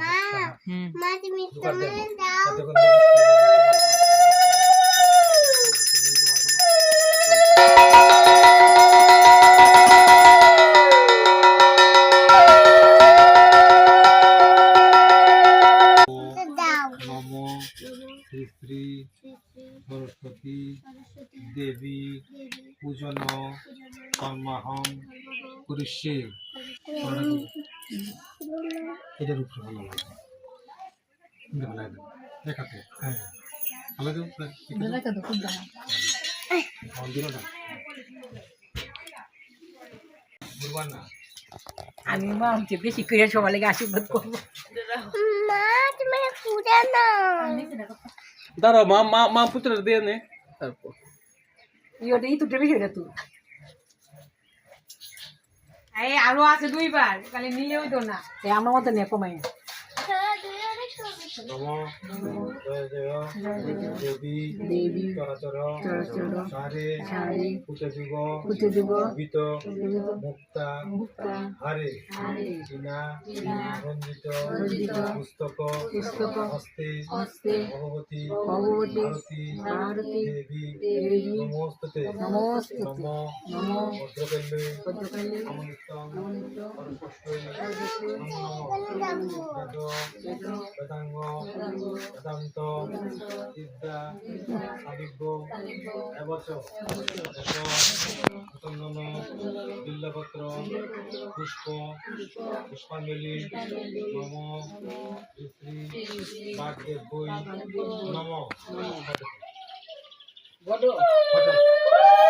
মা মা তুমি তোমার দেবী পূজন কর্মাহং করিষ্যে। এটার উপরে ভালো লাগে ভালো লাগে দেখাতে। হ্যাঁ। ভালো দেবো? দিনটা বলবার না? আমি মা হচ্ছে বেশি করে সবার লেগে আশীর্বাদ করব। দাঁড়াও মা মা মা পুত্র দিয়ে নে। তারপর। ইয়োটা দেই তো দেবি এটা তুই? এই আরও আছে দুইবার খালি নিলেও তো না। এ আমার মতো নে কমাই নম দেবী দেবী চরাচর সারে সারে কুচযুগ কুচযুগ ভীত মুক্তা হারে বিনা রঞ্জিত পুস্তক পুস্তক হস্তে হস্তে ভগবতী ভগবতী ভারতী দেবী দেবী নমস্তে নমস্তে নম নম ভদ্রকাল্যে ভদ্রকালী অমৃতম নমনিত্য সরস্বতী নমো বেদ বেদাঙ্গ বেদান্ত বিদ্যা সাবিব্য এবচ চন্দন বিল্লপত্র পুষ্প পুষ্পাঞ্জলি নম শ্রী বাগদেব বই নম। বড় দেখো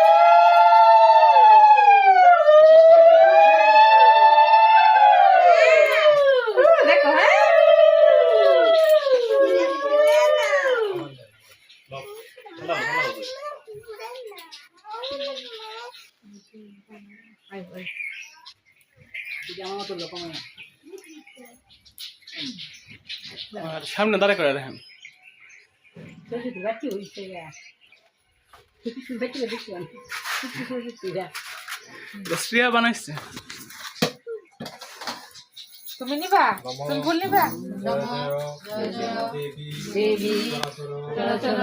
আর সামনে দাঁড়া করে দেখেন। সরস্বতী বাচ্চি হইছে গা কিছু বাচ্চি দেখছি আমি কিছু হইছে গা শ্রিয়া বানাইছে তুমি নিবা? তুমি ফুল নিবা? দেবী চরাচর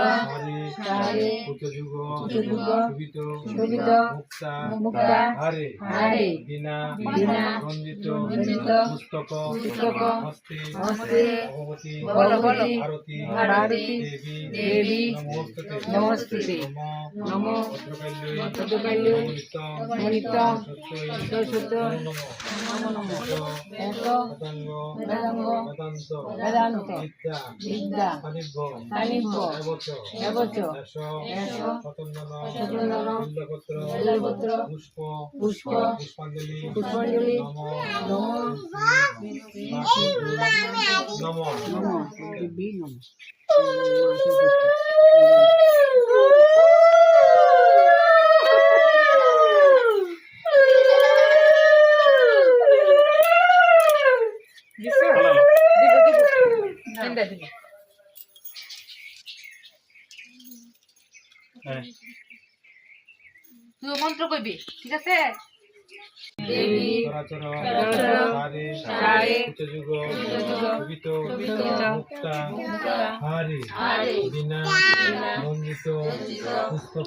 মুক্তা হারে হারে বিনা বিনা রঞ্জিত রঞ্জিত পুস্তক পুস্তক হস্তে হস্তে নমস্তুতে নম ভদ্রকাল্যে নমো নমো এক বেদান্ত বেদান্ত বিদ্যা বিদ্যা সানিধ্য সানিধ্য এবচ এবচ এস এস শতন্দন শতন্দন বিল্লপত্র বিল্লপত্র পুষ্প পুষ্প পুষ্পাঞ্জলি পুষ্পাঞ্জলি নম নমো নম নমো দেবী নমো দিছো ভালো দিব দিব তিনটা দিব হ্যাঁ কইবি ঠিক আছে? দেবী সারে মুক্তা পুস্তক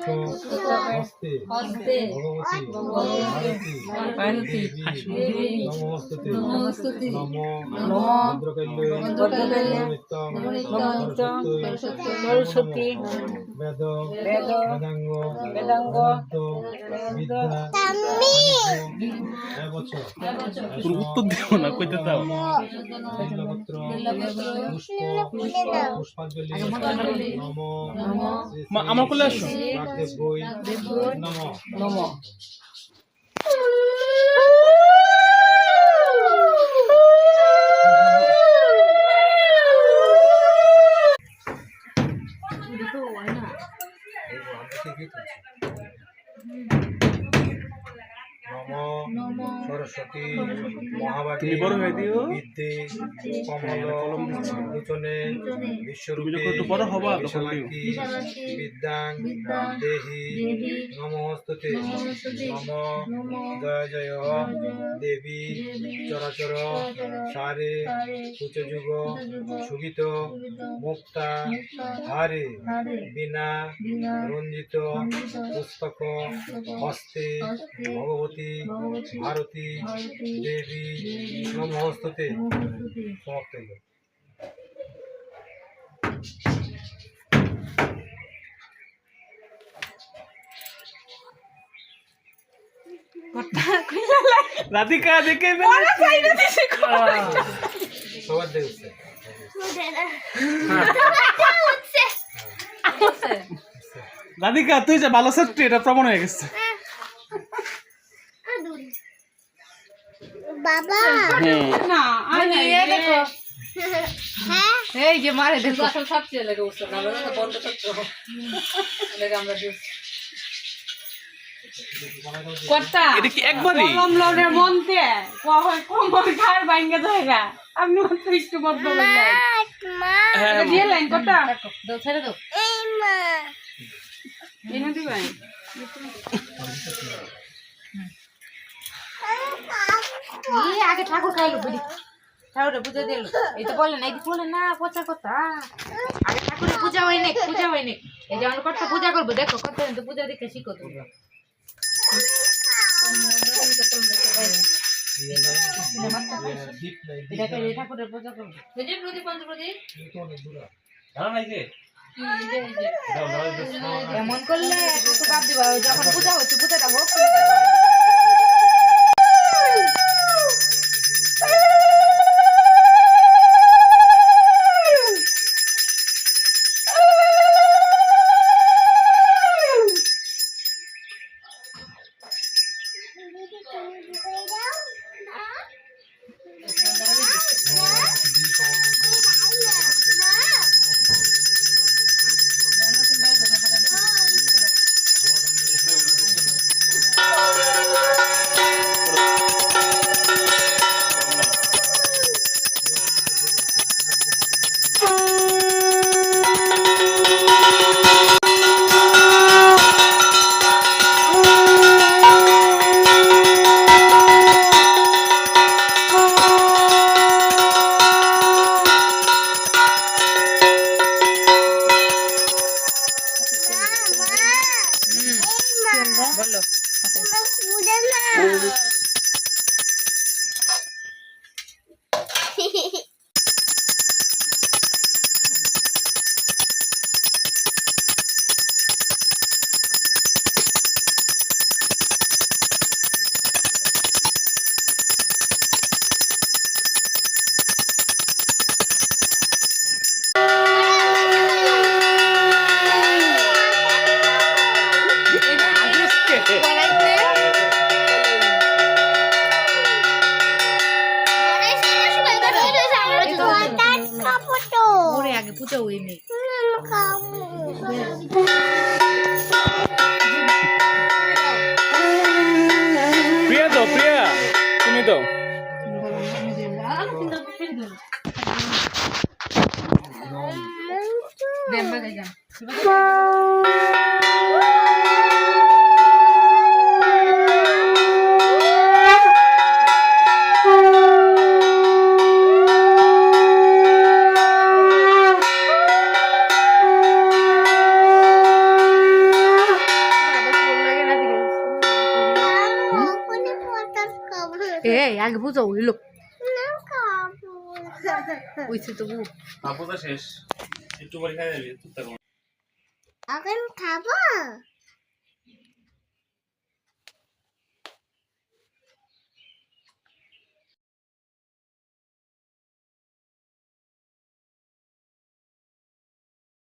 হস্তে ভগবতী ভারতী নমস্তুতে নম ভদ্রকাল্যে সরস্বতী বেদ বেদ বেদাঙ্গ বেদাঙ্গ উত্তর দিও না কইতে দাও। পুষ্পাঞ্জলি নম আমার কোলে আসো। নম। নমো। নম সরস্বতী মহাবাগী তুমি হয়ে দিও। বিদ্যে কমল লোচনে বিশ্বরূপে। বিশালাক্ষী বিদ্যাং দেহি নমস্তুতে নম জয় জয় দেবী চরাচর সারে উচ্চযুগ সুগীত মুক্তা হারে বিনা রঞ্জিত পুস্তক হস্তে ভগবতী ভারতী দেবী নমস্তুতে সমাপ্ত হইল। রাধিকা দেখে সবার দেখছে রাধিকা তুই যে ভালো ছাত্রী এটা প্রমাণ হয়ে গেছে বাবা। না আমি দেখো হ্যাঁ এই যে মারে দেখো। আসল লাগে বন্ধ করতে হবে। লাগে আমরা কর্তা এটা কি একবারই? কলম লনের মনতে ভাঙ্গে জায়গা আপনি মাত্র একটু বদ্ধ মা হ্যাঁ দিয়ে লাইন কর্তা। দাও ছেড়ে দাও। এই মা। এনে দিবেন। আগে ঠাকুর খাইলো বুড়ি ঠাকুরের পূজা দিল। এই তো বলে না এই বলে না পচা কথা আগে ঠাকুরের পূজা হয় নাই পূজা হয় নাই এই যে আমরা কত পূজা করব দেখো কত তো পূজা দেখে শিখো তোমরা। ঠাকুরের পূজা করব। প্রদীপ প্রদীপ। এমন করলে বাদ দিবা যখন পূজা হচ্ছে পূজাটা হোক। ওরে আগে পূজা হই নেই প্রিয়া তো প্রিয়া তুমি আগে পূজা হইল হইছে তো বউ। আপদা শেষ। একটু পরে খাই যাবি এখন খাব?